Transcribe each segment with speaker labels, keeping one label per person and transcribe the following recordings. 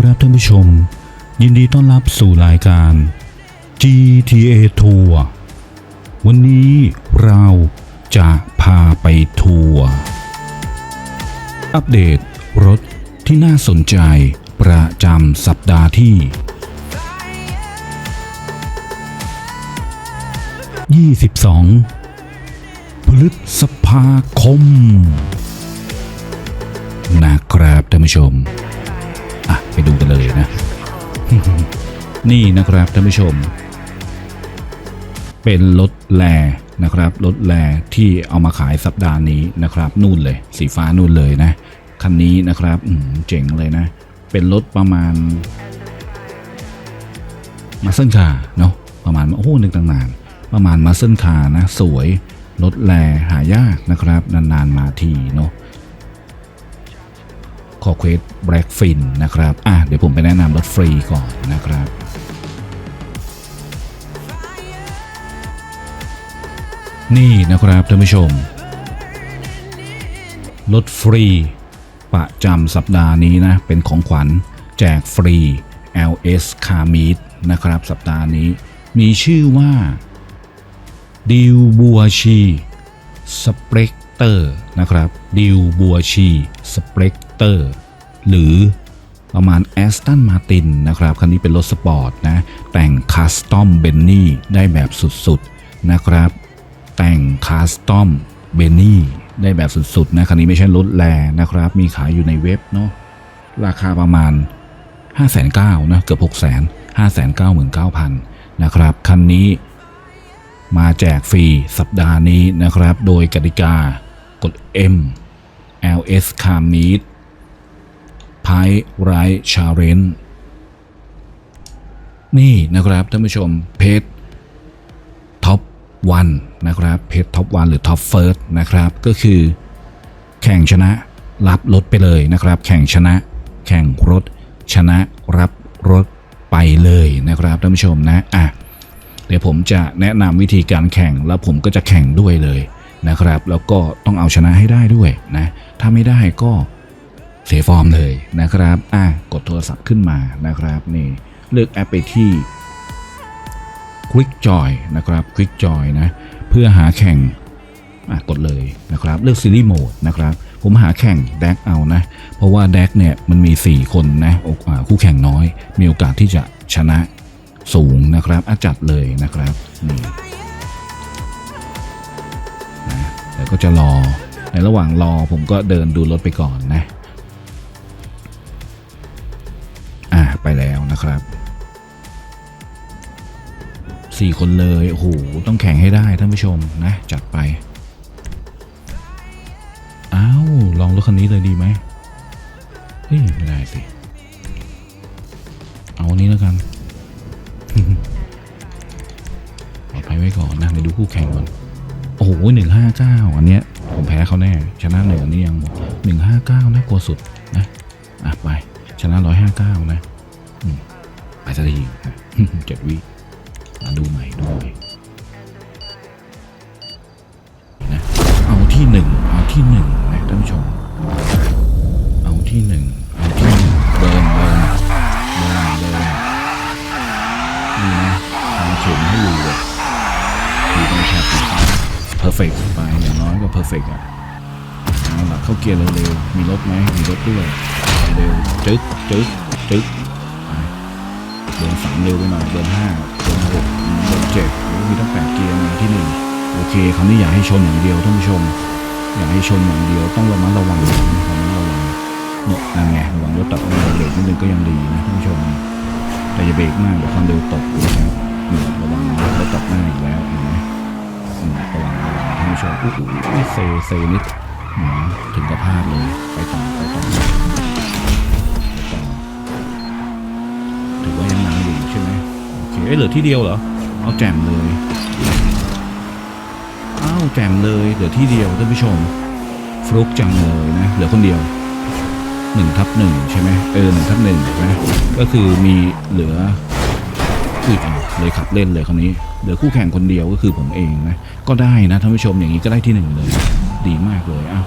Speaker 1: ครับท่านผู้ชม ยินดีต้อนรับสู่รายการ GTA Tour วันนี้เราจะพาไปทัวร์อัปเดตรถที่น่าสนใจประจำสัปดาห์ที่ 22 พฤษภาคม นะครับท่านผู้ชม ดูกันเลยนะ นี่นะครับท่านผู้ชม เป็นรถแลนะครับรถแลที่เอามาขายสัปดาห์นี้นะครับ นู่นเลย สีฟ้านู่นเลยนะ คันนี้นะครับเจ๋งเลยนะ เป็นรถประมาณ มาเส้นคาเนาะประมาณโอ้หนึกตั้งนาน ประมาณมาเส้นคานะ สวยรถแลหายากนะครับ นานๆมาทีเนาะ คอเควสแบล็กฟินนะครับอะเดี๋ยวผมไปแนะนำรถฟรีก่อนนะครับนี่นะครับท่านผู้ชมรถฟรี ประจำสัปดาห์นี้นะ เป็นของขวัญแจกฟรี LS Car Meet นะครับ สัปดาห์นี้ มีชื่อว่าดิวบัวชีสเปรก เตอร์นะครับดิวบัวชีสเปกเตอร์หรือประมาณ Aston Martin นะครับคันนี้เป็นรถสปอร์ตนะ แต่งคัสตอมเบนนี่ได้แบบสุดๆนะครับ แต่งคัสตอมเบนนี่ได้แบบสุดๆนะคันนี้ไม่ใช่รถแลนะครับ มีขายอยู่ในเว็บเนาะราคาประมาณ 5 9 0 0 0นะเกือบ6 0 0 0 0 5 9 9 0 0 0นะครับคันนี้มาแจกฟรีสัปดาห์นี้นะครับ โดยกติกา กด M LS Car Meet p i r i g h t Challenge นี่นะครับท่านผู้ชมเพจท็อปวันนะครับเพจท็อปวันหรือท็อปเฟิร์สนะครับก็คือแข่งชนะรับรถไปเลยนะครับ แข่งชนะแข่งรถชนะรับรถไปเลยนะครับท่านผู้ชมนะอะเดี๋ยวผมจะแนะนำวิธีการแข่งแล้วผมก็จะแข่งด้วยเลย นะครับ แล้วก็ต้องเอาชนะให้ได้ด้วยนะถ้าไม่ได้ก็เสียฟอร์มเลยนะครับอะกดโทรศัพท์ขึ้นมานะครับนี่เลือกแอปไปที่ Quick Joy นะครับ Quick Joy นะเพื่อหาแข่งอะกดเลยนะครับเลือกซีรีส์โหมดนะครับผมหาแข่งแดกเอานะ เพราะว่าแดกเนี่ยมันมี 4 คนนะโอ้คู่แข่งน้อย มีโอกาสที่จะชนะสูงนะครับอาจัดเลยนะครับนี่ ก็จะรอ ในระหว่างรอผมก็เดินดูรถไปก่อนนะ อ่าไปแล้วนะครับสี่คนเลย โอ้โห ต้องแข่งให้ได้ท่านผู้ชมนะ จัดไป อ้าว ลองรถคันนี้เลยดีไหมเฮ้ย ไม่ได้สิ เอาอันนี้แล้วกันปลอดภัยไว้ก่อนนะเดี๋ยวดูคู่แข่งก่อน โอ้โหหนึ่งห้าเก้าอันเนี้ยผมแพ้เขาแน่ ชนะหนึ่งอันนี้ยังหนึ่งห้าเก้าน่ากลัวสุดนะอะไป ชนะร้อยห้าเก้านะไปสักทีเจ็ดวิมาดูใหม่ดูใหม่นะเอาที่หนึ่งเอาที่หนึ่งนะท่านผู้ชม เอาที่หนึ่งเอาที่หนึ่งเดินเดินเดินเดินนี่นะทางเข็มให้อยู่เลย เพอร์เฟกไปอย่างน้อยก็เพอร์เฟกอะเอาล่ะเข้าเกียร์เร็วๆมีรถไหมมีรถด้วยเร็วจึ๊กจึ๊กจึ๊กไปเดินสามเร็วไปหน่อยเดินห้าเดินหกเดินเจ็ดมีตั้งแปดเกียร์มาที่หนึ่งโอเคคราวนี้อย่าให้ชนอย่างเดียวท่านผู้ชม อย่าให้ชนอย่างเดียวต้องระมัดระวังนะระมัดระวังเนี่ยนั่นไงระวังรถตัดเบรกนิดนึงก็ยังดีนะท่านผู้ชมแต่อย่าเบรกมากเดี๋ยวความเร็วตกนะครับเนี่ยระวังรถตัดหน้าอีกแล้วเห็นไหมอืม ระวังระวังท่านผู้ชมอู้หูเซเซนิดถึงกับพลาดเลยไปต่อไปต่อไปต่อถือว่ายังนำอยู่ใช่ไหมโอเคเอ้เหลือที่เดียวเหรอเอาแจมเลยอ้าวแจมเลยเหลือที่เดียวท่านผู้ชมฟลุกจังเลยนะเหลือคนเดียวหนึ่งทับหนึ่งใช่ไหมเออหนึ่งทับหนึ่งใช่ไหมก็คือมีเหลืออุ้ยอ้าวเลยขับเล่นเลยคนนี้ เหลือคู่แข่งคนเดียวก็คือผมเองนะก็ได้นะท่านผู้ชมอย่างนี้ก็ได้ที่หนึ่งเลย ดีมากเลยอ้าว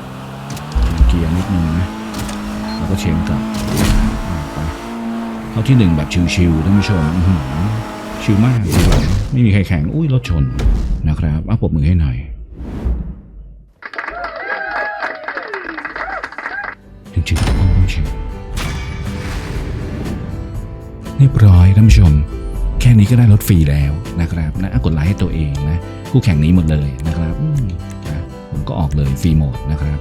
Speaker 1: เกียร์นิดนึงนะแล้วก็เชนกลับไปเข้าที่หนึ่งแบบชิวๆท่านผู้ชมชิวมากไม่มีใครแข่งอุ้ยรถชนนะครับเอาปรบมือให้หน่อยจริงๆต้องชิวเรียบร้อยท่านผู้ชม แค่นี้ก็ได้รถฟรีแล้วนะครับนะกดไลค์ให้ตัวเองนะคู่แข่งนี้หมดเลยนะครับอืมนะผมก็ออกเลยฟรีโหมดนะครับ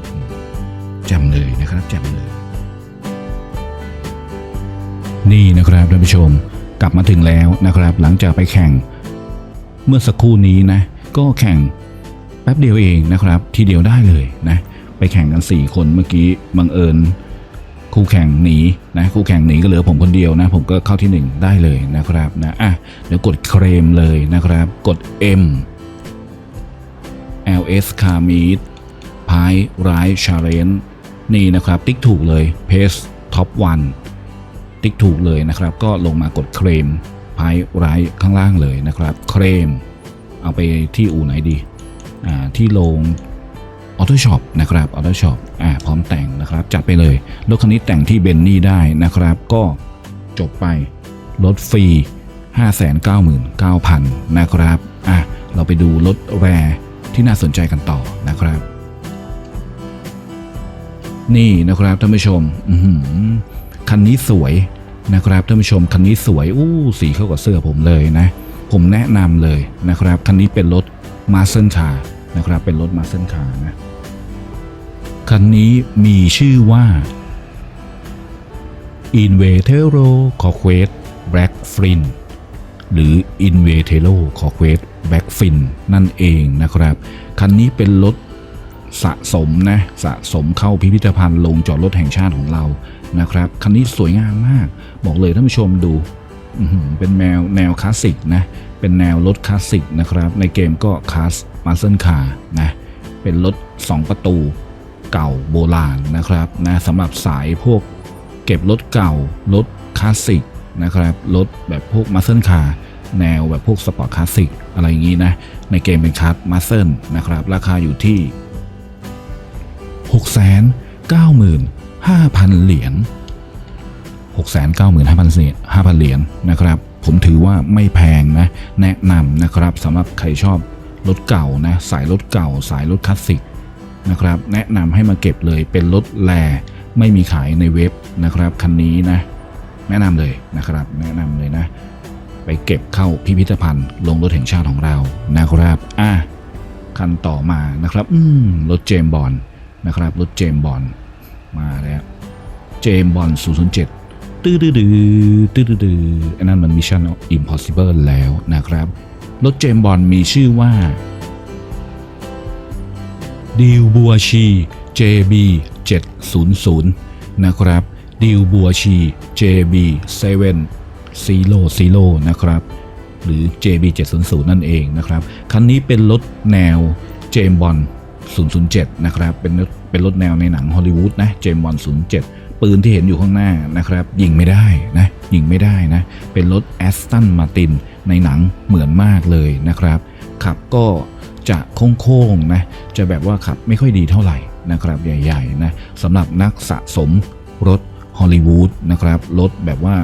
Speaker 1: จำเลยนะครับจำเลย นี่นะครับท่านผู้ชมกลับมาถึงแล้วนะครับ หลังจากไปแข่งเมื่อสักครู่นี้นะก็แข่งแป๊บเดียวเองนะครับ ทีเดียวได้เลยนะไปแข่งกัน 4 คนเมื่อกี้บังเอิญ คู่แข่งหนีนะคู่แข่งหนีก็เหลือผมคนเดียวนะ ผมก็เข้าที่ 1 ได้เลยนะครับนะอะเดี๋ยวกดเคลมเลยนะครับ กด M LS Car Meet p i Ride Challenge นี่นะครับ ติ๊กถูกเลย Pace Top 1ติ๊กถูกเลยนะครับ ก็ลงมากดเคลมพายไรข้างล่างเลยนะครับ เคลมเอาไปที่อู่ไหนดีอ่าที่โรง ออโต้ช็อปนะครับออโต้ช็อปอ่าพร้อมแต่งนะครับ จัดไปเลย รถคันนี้แต่งที่เบนนี่ได้นะครับ ก็จบไปรถฟรี 599,000 นะครับอะเราไปดูรถแรที่น่าสนใจกันต่อนะครับ นี่นะครับท่านผู้ชมคันนี้สวยนะครับท่านผู้ชมคันนี้สวยอู้สีเข้ากับเสื้อผมเลยนะ ผมแนะนำเลยนะครับ คันนี้เป็นรถมาเซนคาร์ นะครับ เป็นรถมาเซนคาร์นะ คันนี้มีชื่อว่า i n v e t e r o c o q u e t Black Fin หรือ i n v e t e r o c o q u e t Black Fin นั่นเองนะครับ คันนี้เป็นรถสะสมนะ สะสมเข้าพิพิธภัณฑ์ลงจอดรถแห่งชาติของเรานะครับ คันนี้สวยงามมาก บอกเลยท่านผู้ชมดู เป็นแนวแนวคลาสสิกนะ เป็นแนวรถคลาสสิกนะครับ ในเกมก็คลาสมาเซนคาร์นะ เป็นรถ 2 ประตูเก่าโบราณนะครับนะสำหรับสายพวกเก็บรถเก่ารถคลาสสิกนะครับรถแบบพวกมาเซนคาร์แนวแบบพวกสปอร์ตคลาสสิกอะไรอย่างนี้นะ ในเกมเป็นคลาสมาเซนนะครับ ราคาอยู่ที่ 695,000 เหรียญ695,000 เหรียญ5,000เหรียญนะครับ ผมถือว่าไม่แพงนะ แนะนำนะครับสำหรับใครชอบรถเก่านะสายรถเก่า สายรถคลาสสิกนะครับ แนะนำให้มาเก็บเลยเป็นรถแลไม่มีขายในเว็บนะครับคันนี้นะ แนะนำเลยนะครับ แนะนำเลยนะ ไปเก็บเข้าพิพิธภัณฑ์ลงรถแห่งชาติของเรานะครับอะคันต่อมานะครับ อืมรถเจมบอลนะครับ รถเจมบอลมาแล้ว เจมส์บอล007 ตื้อดื้อดื้อตื้อดื้อดื้ออันนั้นมันมิชชั่นอิมพอสิเบิลแล้วนะครับ รถเจมบอลมีชื่อว่าดิวบัวชี JB 700นะครับดิวบัวชี JB 7 Zero Zero นะครับ หรือ JB 700นั่นเองนะครับ คันนี้เป็นรถแนวเจมบอล007 นะครับ เป็นเป็นรถแนวในหนังฮอลลีวูดนะ เจมบอล07 ปืนที่เห็นอยู่ข้างหน้านะครับยิงไม่ได้นะยิงไม่ได้นะเป็นรถแอสตันมาตินในหนังเหมือนมากเลยนะครับ ขับก็จะโค้งๆนะจะแบบว่าขับไม่ค่อยดีเท่าไหร่นะครับใหญ่ๆนะสำหรับนักสะสมรถฮอลลีวูดนะครับรถแบบว่า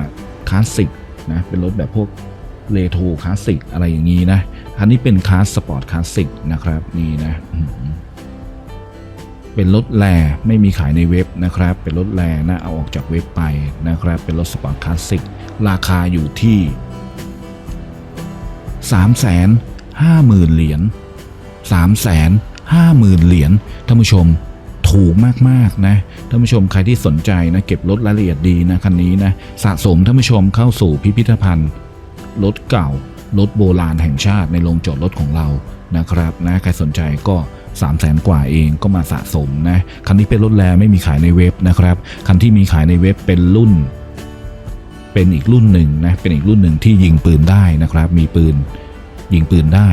Speaker 1: คลาสสิกนะเป็นรถแบบพวกเรโทรคลาสสิกอะไรอย่างนี้นะอันนี้เป็นคลาสสปอร์ตคลาสสิกนะครับนี่นะ เป็นรถแลไม่มีขายในเว็บนะครับ เป็นรถแลนะเอาออกจากเว็บไปนะครับ เป็นรถสปอร์ตคลาสสิกราคาอยู่ที่ 3 5 0 0 0 0เหรียญ3 5 0 0 0 0เหรียญท่านผู้ชมถูกมากๆนะท่านผู้ชมใครที่สนใจนะเก็บรถรายละเอียดดีนะคันนี้นะสะสมท่านผู้ชมเข้าสู่พิพิธภัณฑ์รถเก่ารถโบราณแห่งชาติในโรงจอดรถของเรานะครับนะใครสนใจก็ 3 0 0แสนกว่าเองก็มาสะสมนะคันนี้เป็นรถแลไม่มีขายในเว็บนะครับ คันที่มีขายในเว็บเป็นรุ่น เป็นอีกรุ่นหนึ่งนะเป็นอีกรุ่นหนึ่งที่ยิงปืนได้นะครับ มีปืนยิงปืนได้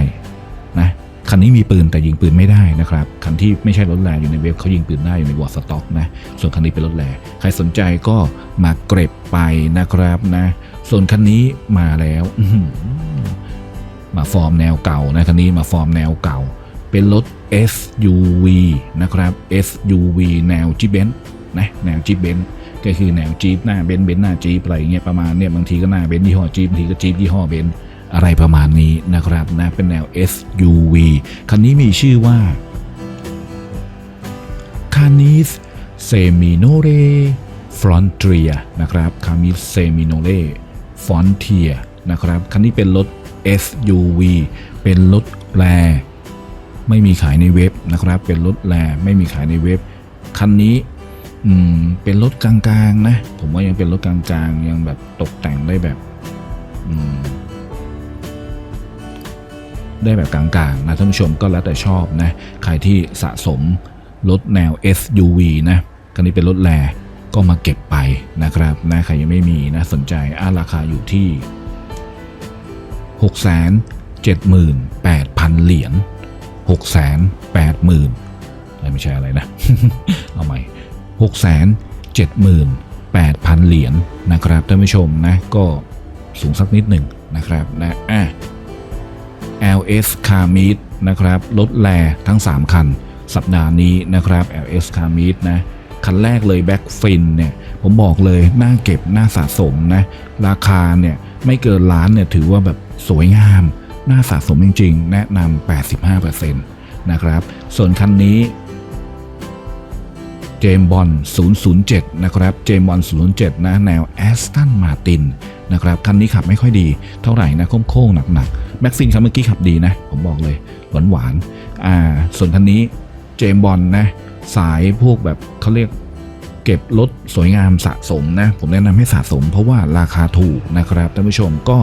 Speaker 1: นะคันนี้มีปืนแต่ยิงปืนไม่ได้นะครับคันที่ไม่ใช่รถแลอยู่ในเว็บเขายิงปืนได้อยู่ในวอร์สต็อกนะส่วนคันนี้เป็นรถแลใครสนใจก็มาเก็บไปนะครับนะ ส่วนคันนี้มาแล้วมาฟอร์มแนวเก่านะคันนี้มาฟอร์มแนวเก่า เป็นรถ SUV นะครับ SUV แนวจิเบนนะแนวจิเบนก็คือแนวจี๊ปหน้าเบนซ์เบนซ์หน้าจี๊ปอะไรเงี้ยประมาณเนี่ยบางทีก็หน้าเบนซ์ยี่ห้อจี๊ปบางทีก็จี๊ปยี่ห้อเบนซ์อะไรประมาณนี้นะครับนะเป็นแนว SUV คันนี้มีชื่อว่าคานิสเซมิโนเรฟรอนเทียนะครับคานิสเซมิโนเรฟรอนเทียนะครับคันนี้เป็นรถ SUV เป็นรถแร ไม่มีขายในเว็บนะครับ เป็นรถแรไม่มีขายในเว็บ คันนี้อืมเป็นรถกลางๆนะผมว่ายังเป็นรถกลางๆ ยังแบบตกแต่งได้แบบอืมได้แบบกลางๆนะท่านผู้ชมก็แล้วแต่ชอบนะใครที่สะสมรถแนว SUV นะคันนี้เป็นรถแรก็มาเก็บไปนะครับนะใครยังไม่มีนะสนใจอ่าราคาอยู่ที่ 6 7 8 0 0 0 เหรียญ 6 8 0 0 0 0ไม่ใช่อะไรนะ เอาใหม่6 7 8 0 0 0เหรียญนะครับท่านผู้ชมนะก็สูงสักนิดหนึ่งนะครับนะอะ LS Car Meet นะครับรถแลทั้ง 3 คัน สัปดาห์นี้นะครับ LS Car Meet นะคันแรกเลย Back Fin เนี่ยผมบอกเลยน่าเก็บน่าสะสมนะราคาเนี่ยไม่เกินล้านเนี่ยถือว่าแบบสวยงาม น่าสะสมจริงๆ แนะนำ 85%นะครับ ส่วนคันนี้เจมบอล007 นะครับ เจมบอล007 นะ แนวแอสตันมาตินนะครับ คันนี้ขับไม่ค่อยดีเท่าไหร่นะ โค้งๆ หนักๆ แม็กซินคันเมื่อกี้ขับดีนะ ผมบอกเลย หวานๆ อ่า ส่วนคันนี้เจมบอลนะ สายพวกแบบเขาเรียกเก็บรถสวยงามสะสมนะ ผมแนะนำให้สะสมเพราะว่าราคาถูกนะครับท่านผู้ชมก็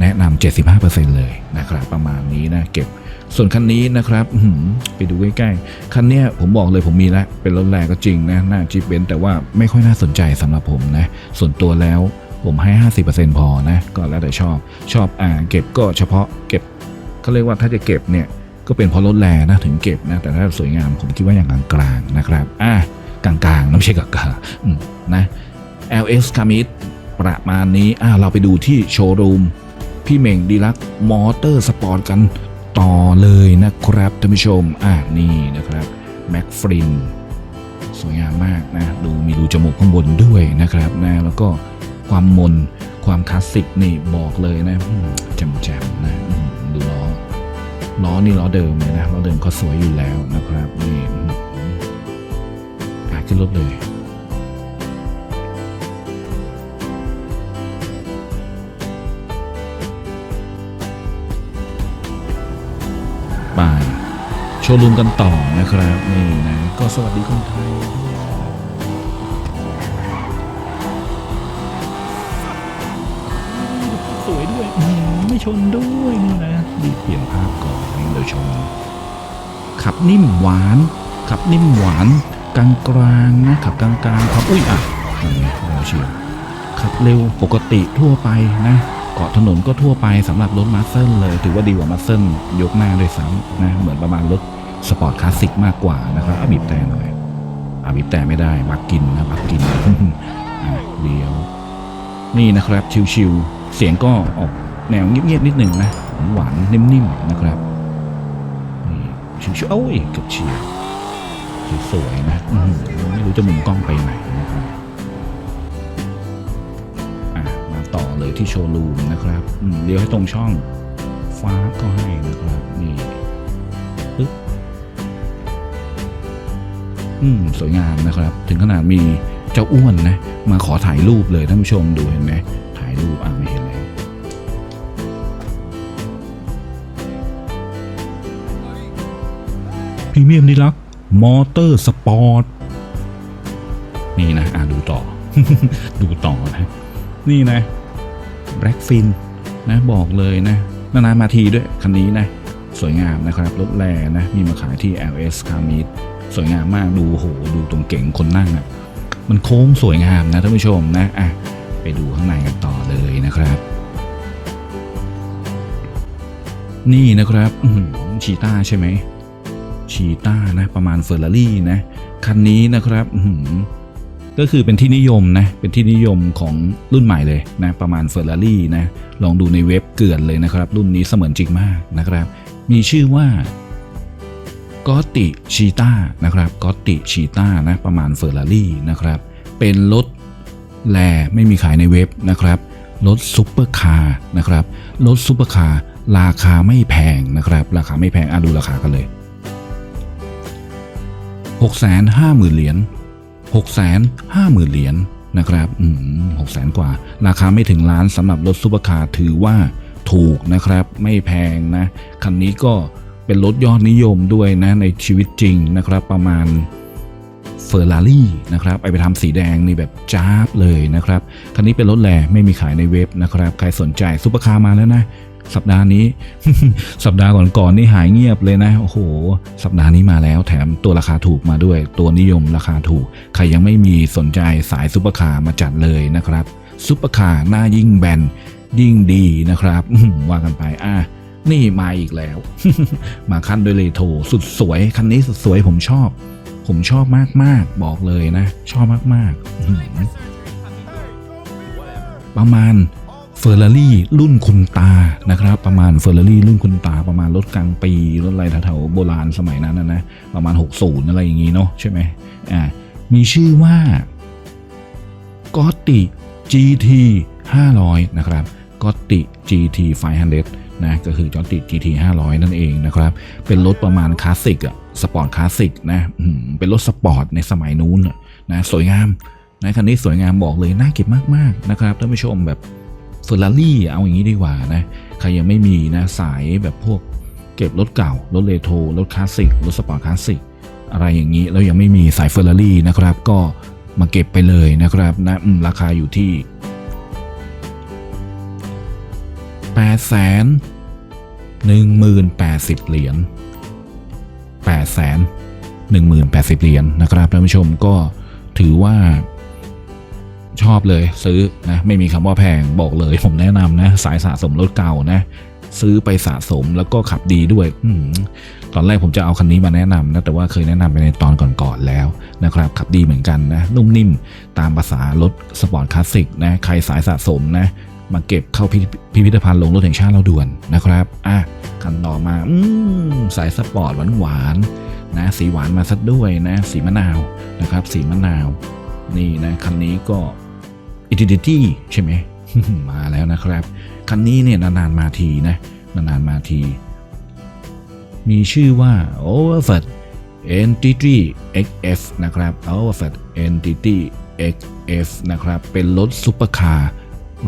Speaker 1: แนะนำ75%เลยนะครับประมาณนี้นะเก็บส่วนคันนี้นะครับไปดูใกล้ๆคันเนี้ยผมบอกเลยผมมีแล้วเป็นรถแรงก็จริงนะหน้าจีเบนแต่ว่าไม่ค่อยน่าสนใจสำหรับผมนะส่วนตัวแล้วผมให้ 50%พอนะก็แล้วแต่ชอบชอบอ่าเก็บก็เฉพาะเก็บเขาเรียกว่าถ้าจะเก็บเนี่ยก็เป็นเพราะรถแรงนะถึงเก็บนะแต่ถ้าสวยงามผมคิดว่าอย่างกลางๆนะครับอะกลางๆนะไม่ใช่กลางๆนะ LS c a m i t ประมาณนี้อะเราไปดูที่โชว์รูม พี่เม่งดีลักมอเตอร์สปอร์ตกันต่อเลยนะครับท่านผู้ชม อะนี่นะครับแม็กฟรินสวยงามมากนะดูมีรูจมูกข้างบนด้วยนะครับนะแล้วก็ความมนความคลาสสิกนี่บอกเลยนะอืมแจมๆนะดูล้อล้อนี่ล้อเดิมเลยนะล้อเดิมก็สวยอยู่แล้วนะครับนี่ขึ้นรถเลย ไป โชว์รูมกันต่อนะครับนี่นะก็สวัสดีคนไทยสวยด้วยอืมไม่ชนด้วยนี่นะรีบเปลี่ยนภาพก่อนเดี๋ยวชม ขับนิ่มหวาน ขับนิ่มหวานกลางกลางๆนะขับกลางกลางๆขับอุ้ยอะนั่นไงเราเชียวขับเร็วปกติทั่วไปนะ เกาะถนนก็ทั่วไปสำหรับรถมาสเซลเลย ถือว่าดีกว่ามาสเซลยกหน้าด้วยซ้ำนะเหมือนประมาณรถสปอร์ตคลาสสิกมากกว่านะครับอบีบแต่หน่อยอะบีบแต่ไม่ได้บักกินนะบักกินเลี้ยว นี่นะครับชิวๆเสียงก็ออกแนวเงียบๆนิดหนึ่งนะหวานนิ่มๆนะครับชิวๆโอ้ยเกือบเฉียวสวยๆนะไม่รู้จะมุมกล้องไปไหนนะครับ เลยที่โชว์รูมนะครับเลี้ยวให้ตรงช่องฟ้าก็ให้นะครับนี่ปึ๊บอืมสวยงามนะครับ ถึงขนาดมีเจ้าอ้วนนะ มาขอถ่ายรูปเลยท่านผู้ชมดูเห็นไหมถ่ายรูปอะไม่เห็นแล้วพรีเมียมดีลักมอเตอร์สปอร์ตนี่นะ อะดูต่อ ดูต่อนะ นี่นะ แบล็กฟินนะบอกเลยนะนานๆมาทีด้วยคันนี้นะสวยงามนะครับรถแรนะมีมาขายที่ LS c a r m e t สวยงามมากดูโหดูตรงเก๋งคนนั่งอะ่ะมันโค้งสวยงามนะท่านผู้ชมนะอะไปดูข้างในกันต่อเลยนะครับ นี่นะครับชีต้าใช่ไหมชีต้านะประมาณเฟอร์รารี่นะคันนี้นะครับอื ก็คือเป็นที่นิยมนะ เป็นที่นิยมของรุ่นใหม่เลยนะ ประมาณเฟอร์รารี่นะ ลองดูในเว็บเกือนเลยนะครับ รุ่นนี้เสมือนจริงมากนะครับ มีชื่อว่ากอติชีต้านะครับกอติชีต้านะประมาณเฟอร์รารี่นะครับ เป็นรถแลไม่มีขายในเว็บนะครับ รถซุปเปอร์คาร์นะครับ รถซุปเปอร์คาร์ราคาไม่แพงนะครับ ราคาไม่แพงอะดูราคากันเลย 6 5 0 0 0 0 เหรียญ 6 5 0 0 0 0 เหรียญนะครับหกแสนกว่า ราคาไม่ถึงล้านสำหรับรถซุปเปอร์คาร์ถือว่าถูกนะครับ ไม่แพงนะ คันนี้ก็เป็นรถยอดนิยมด้วยนะ ในชีวิตจริงนะครับ ประมาณเฟอร์รารี่นะครับไปไปทำสีแดงนี่แบบจ้าบเลยนะครับ คันนี้เป็นรถแหล่ไม่มีขายในเว็บนะครับ ใครสนใจซุปเปอร์คาร์มาแล้วนะ สัปดาห์นี้ สัปดาห์ก่อนๆนี่หายเงียบเลยนะ โอ้โห สัปดาห์นี้มาแล้วแถมตัวราคาถูกมาด้วย ตัวนิยมราคาถูก ใครยังไม่มีสนใจสายซุปเปอร์คาร์มาจัดเลยนะครับซุปเปอร์คาร์หน้ายิ่งแบนยิ่งดีนะครับว่ากันไปอะนี่มาอีกแล้ว มาคันโดยเลโทสุดสวย คันนี้สุดสวยผมชอบ ผมชอบมากๆ บอกเลยนะ ชอบมากๆ ประมาณ เฟอร์รารี่รุ่นคุณตานะครับ ประมาณเฟอร์รารี่รุ่นคุณตาประมาณรถกลางปีรถอะไรแถวๆโบราณสมัยนั้นนะนะประมาณ 60 อะไรอย่างงี้เนาะใช่ไหมอ่ามีชื่อว่าก็ติ GT 500 นะครับก็ติ GT 500 นะ ก็คือจอติ GT 500 นั่นเองนะครับ เป็นรถประมาณคลาสสิกอะสปอร์ตคลาสสิกนะเป็นรถสปอร์ตในสมัยนู้นนะ สวยงามนะคันนี้สวยงามบอกเลย น่าเก็บมาก ๆ นะครับท่านผู้ชมแบบ เฟอร์รารี่เอาอย่างนี้ดีกว่านะ ใครยังไม่มีนะสายแบบพวกเก็บรถเก่า รถเรโทรรถคลาสสิก รถสปอร์ตคลาสสิก อะไรอย่างนี้ แล้วยังไม่มีสายเฟอร์รารี่นะครับ ก็มาเก็บไปเลยนะครับนะราคาอยู่ที่8 1 0 0 0 80เหรียญ8 1 0 0 0 80เหรียญนะครับท่านผู้ชมก็ถือว่า ชอบเลยซื้อนะไม่มีคำว่าแพงบอกเลยผมแนะนำนะ สายสะสมรถเก่านะ ซื้อไปสะสมแล้วก็ขับดีด้วยอตอนแรกผมจะเอาคันนี้มาแนะนำนะแต่ว่าเคยแนะนำไปในตอนก่อนๆแล้วนะครับ ขับดีเหมือนกันนะ นุ่มนิ่มตามภาษารถสปอร์ตคลาสสิกนะใครสายสะสมนะมาเก็บเข้าพิพิธภัณฑ์ลงรถแห่งชาติเราด่วนนะครับ อะคันต่อมาอืมสายสปอร์ตหวานๆนะสีหวานมาซะด้วยนะ สีมะนาวนะครับ สีมะนาว นี่นะคันนี้ก็ อิติดิตี้ใช่ไหมมาแล้วนะครับ คันนี้เนี่ยนานๆมาทีนะ นานๆมาที มีชื่อว่า Overfed Entity XF นะครับ Overfed Entity XF นะครับ เป็นรถซุปเปอร์คาร์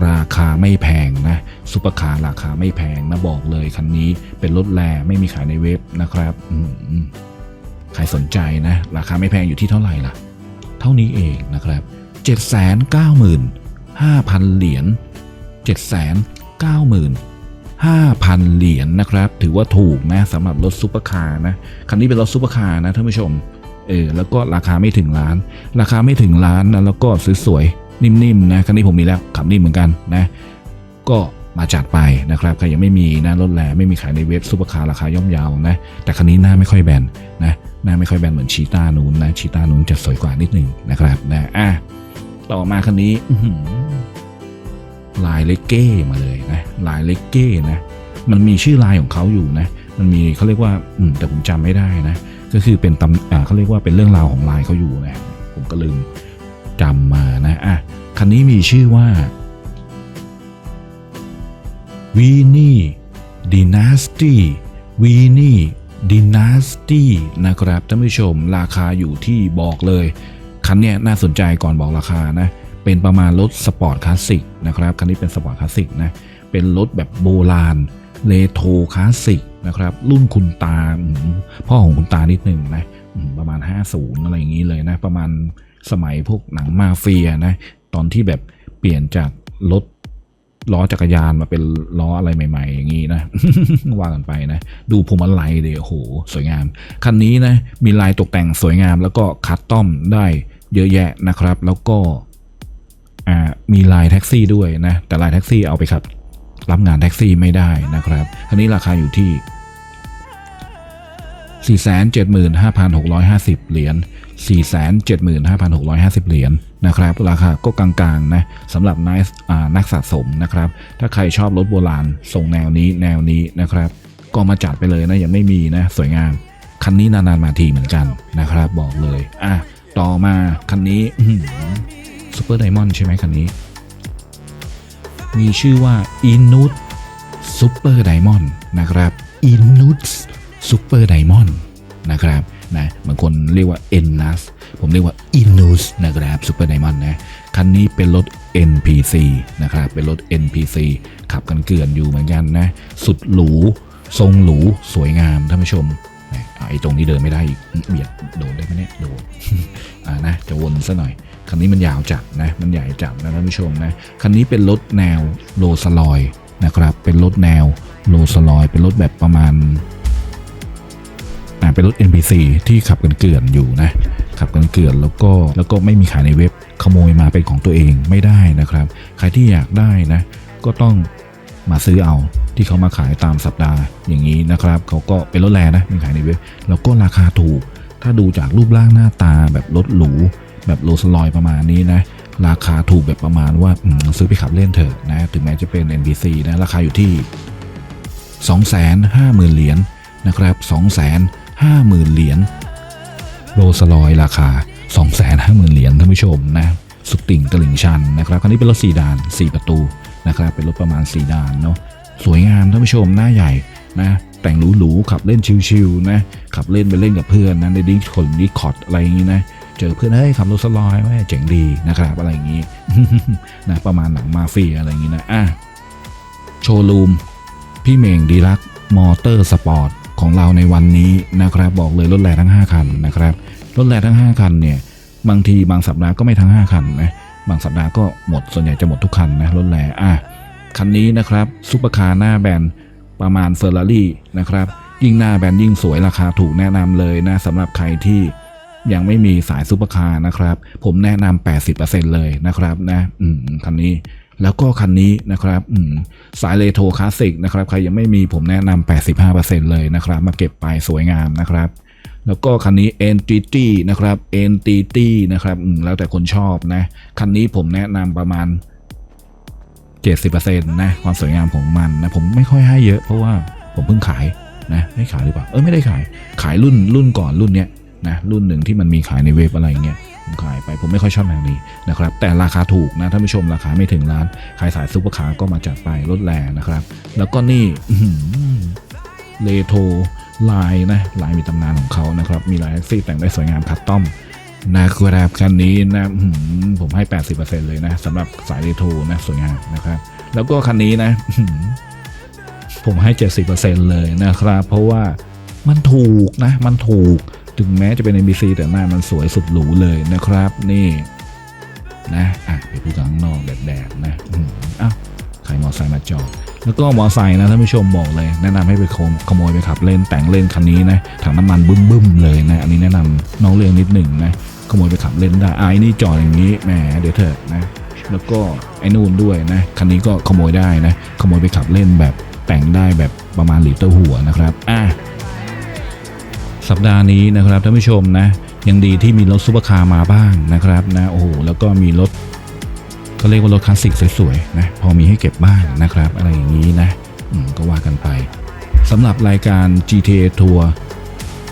Speaker 1: ราคาไม่แพงนะซุปเปอร์คาร์ราคาไม่แพงนะบอกเลยคันนี้เป็นรถแรไม่มีขายในเว็บนะครับใครสนใจนะ ราคาไม่แพงอยู่ที่เท่าไหร่ล่ะ เท่านี้เองนะครับ 795,000 เหรียญ795,000 เหรียญนะครับ ถือว่าถูกนะสำหรับรถซุปเปอร์คาร์นะ คันนี้เป็นรถซุปเปอร์คาร์นะท่านผู้ชม เออ แล้วก็ราคาไม่ถึงล้าน ราคาไม่ถึงล้านนะ แล้วก็สวยๆ นิ่มๆ นะ คันนี้ผมมีแล้ว ขับนิ่มเหมือนกันนะ ก็มาจัดไปนะครับ ใครยังไม่มีนะรถแลไม่มีขายในเว็บซุปเปอร์คาร์ราคาย่อมเยาวนะ แต่คันนี้หน้าไม่ค่อยแบนนะ น้าไม่ค่อยแบนเหมือนชีตานูนนะชีตานูนจะสวยกว่านิดนึงนะครับนะอะต่อมาคันนี้ลายเลเก้มาเลยนะลายเลเก้นะมันมีชื่อลายของเขาอยู่นะ มันมีเขาเรียกว่าอืมแต่ผมจำไม่ได้นะ ก็คือเป็นตำอ่าเขาเรียกว่าเป็นเรื่องราวของลายเขาอยู่นะ ผมก็ลืมจำมานะอะคันนี้มีชื่อว่าวีนี่ดินาสตี้วีนี่ ดินาสตี้นะครับท่านผู้ชมราคาอยู่ที่บอกเลย คันเนี้ยน่าสนใจก่อนบอกราคานะ เป็นประมาณรถสปอร์ตคลาสสิกนะครับ คันนี้เป็นสปอร์ตคลาสสิกนะ เป็นรถแบบโบราณเลโทรคลาสสิกนะครับ รุ่นคุณตาพ่อของคุณตานิดหนึ่งนะประมาณ 50 อะไรอย่างนี้เลยนะ ประมาณสมัยพวกหนังมาเฟียนะ ตอนที่แบบเปลี่ยนจากรถ ล้อจักรยานมาเป็นล้ออะไรใหม่ ๆ อย่างนี้นะว่ากันไปนะ ดูพวงมาลัยเดี๋ยวโหสวยงาม คันนี้นะมีลายตกแต่งสวยงาม แล้วก็คัสตอมได้เยอะแยะนะครับ แล้วก็มีลายแท็กซี่ด้วยนะ แต่ลายแท็กซี่เอาไปขับ รับงานแท็กซี่ไม่ได้นะครับคันนี้ราคาอยู่ที่475,650 เหรียญ475,650 เหรียญ นะครับราคาก็กลางๆนะสำหรับนักนักสะสมนะครับ ถ้าใครชอบรถโบราณทรงแนวนี้แนวนี้นะครับ ก็มาจัดไปเลยนะยังไม่มีนะสวยงาม คันนี้นานๆมาทีเหมือนกันนะครับ บอกเลยอะต่อมาคันนี้ซูเปอร์ไดมอนด์ใช่ไหมคันนี้ มีชื่อว่าอินุตซูเปอร์ไดมอนด์นะครับอินุตซูเปอร์ไดมอนด์นะครับนะบางคนเรียกว่าเอ็นนัส ผมเรียกว่าอินุสนะครับซูเปอร์ไดมอนด์นะคันนี้เป็นรถ NPC นะครับเป็นรถ NPC ขับกันเกลื่อนอยู่เหมือนกันนะสุดหรูทรงหรูสวยงามท่านผู้ชมไอ้ตรงนี้เดินไม่ได้อีกเบียดโดนได้ไหมเนี่ยโดนอ่านะจะวนซะหน่อย คันนี้มันยาวจัดนะมันใหญ่จัดนะท่านผู้ชมนะคันนี้เป็นรถแนวโรสลอยนะครับ เป็นรถแนวโรสลอย เป็นรถแบบประมาณอ่าเป็นรถ NPC ที่ขับกันเกลื่อนอยู่นะ ขับกันเกลื่อนแล้วก็แล้วก็ไม่มีขายในเว็บขโมยมาเป็นของตัวเองไม่ได้นะครับ ใครที่อยากได้นะ ก็ต้องมาซื้อเอาที่เขามาขายตามสัปดาห์อย่างนี้นะครับเขาก็เป็นรถแรงนะมีขายในเว็บแล้วก็ราคาถูก ถ้าดูจากรูปร่างหน้าตาแบบรถหรูแบบโรลส์รอยประมาณนี้นะราคาถูกแบบประมาณว่าซื้อไปขับเล่นเถอะนะถึงแม้จะเป็น NPC นะราคาอยู่ที่ 250,000 เหรียญนะครับ 250,000 เหรียญ โรลส์รอยราคา 250,000 เหรียญท่านผู้ชมนะสุดติ่งตลิ่งชันนะครับคันนี้เป็นรถ4ดาน 4 ประตูนะครับเป็นรถประมาณ 4 ดานเนาะสวยงามท่านผู้ชมหน้าใหญ่นะแต่งหรูๆขับเล่นชิวๆนะขับเล่นไปเล่นกับเพื่อนนะในดิสคอนดิคอร์ดอะไรอย่างนี้นะเจอเพื่อนเฮ้ยขับรถสลอยไว้ยเจ๋งดีนะครับอะไรอย่างนี้นะประมาณหนังมาเฟียอะไรอย่างนี้นะอะโชว์รูมพี่เมงดีลักมอเตอร์สปอร์ต ของเราในวันนี้นะครับ บอกเลยรถแรงทั้ง 5 คันนะครับรถแรงทั้ง 5 คันเนี่ยบางทีบางสัปดาห์ก็ไม่ทั้ง 5 คันนะบางสัปดาห์ก็หมดส่วนใหญ่จะหมดทุกคันนะรถแรงอะคันนี้นะครับซุปเปอร์คาร์หน้าแบนประมาณเฟอร์รารี่นะครับยิ่งหน้าแบนยิ่งสวยราคาถูกแนะนำเลยนะสำหรับใครที่ยังไม่มีสายซุปเปอร์คาร์นะครับ ผมแนะนำ80%เลยนะครับนะอืมคันนี้ แล้วก็คันนี้นะครับสายเลโทรคลาสสิกนะครับ ใครยังไม่มีผมแนะนำ85%เลยนะครับ มาเก็บไปสวยงามนะครับแล้วก็คันนี้ Entity นะครับ Entity นะครับแล้วแต่คนชอบนะ คันนี้ผมแนะนำประมาณ 70%นะความสวยงามของมันนะผมไม่ค่อยให้เยอะเพราะว่าผมเพิ่งขายนะไม่ขายหรือเปล่า เออไม่ได้ขายขายรุ่นรุ่นก่อนรุ่นเนี้ยนะรุ่นหนึ่งที่มันมีขายในเว็บอะไรเงี้ย ขายไปผมไม่ค่อยชอบทางนี้นะครับ แต่ราคาถูกนะท่านผู้ชมราคาไม่ถึงล้านใครสายซุปเปอร์คาร์ก็มาจัดไปลดแรงนะครับ แล้วก็นี่เลโทลายนะลายมีตำนานของเขานะครับ มีลายซี่แต่งได้สวยงามคัสตอมนะครับคันนี้นะอื้อหือผมให้ 80%เลยนะสำหรับสายเรโทรนะสวยงามนะครับ แล้วก็คันนี้นะอื้อหือผมให้ 70%เลยนะครับ เพราะว่ามันถูกนะ มันถูก ถึงแม้จะเป็น NBC แต่หน้ามันสวยสุดหรูเลยนะครับ นี่นะอะไปดูข้างนอกแดดๆนะอ้าวใครมอไซค์มาจอดแล้วก็มอไซค์นะท่านผู้ชมบอกเลย แนะนำให้ไปขโมขโมยไปขับเล่นแต่งเล่นคันนี้นะถังน้ำมันบึ้มๆเลยนะอันนี้แนะนำน้องเรียงนิดหนึ่งนะขโมยไปขับเล่นได้ไอ้นี่จอดอย่างนี้แหมเดี๋ยวเถอะนะแล้วก็ไอ้นู่นด้วยนะคันนี้ก็ขโมยได้นะขโมยไปขับเล่นแบบแต่งได้แบบประมาณหลีเตอร์หัวนะครับอะ สัปดาห์นี้นะครับท่านผู้ชมนะยังดีที่มีรถซุปเปอร์คาร์มาบ้างนะครับนะโอ้โหแล้วก็มีรถก็เรียกว่ารถคลาสสิกสวยๆนะพอมีให้เก็บบ้างนะครับ อะไรอย่างนี้นะก็ว่ากันไปสำหรับรายการ GTA Tour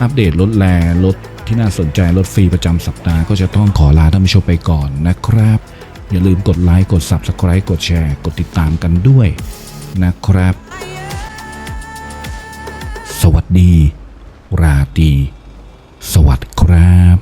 Speaker 1: อัปเดตรถแรงรถที่น่าสนใจรถฟรีประจำสัปดาห์ก็จะต้องขอลาท่านผู้ชมไปก่อนนะครับ อย่าลืมกดไลค์กด Subscribe กดแชร์ กดติดตามกันด้วยนะครับ สวัสดี ราตรีสวัสดีครับ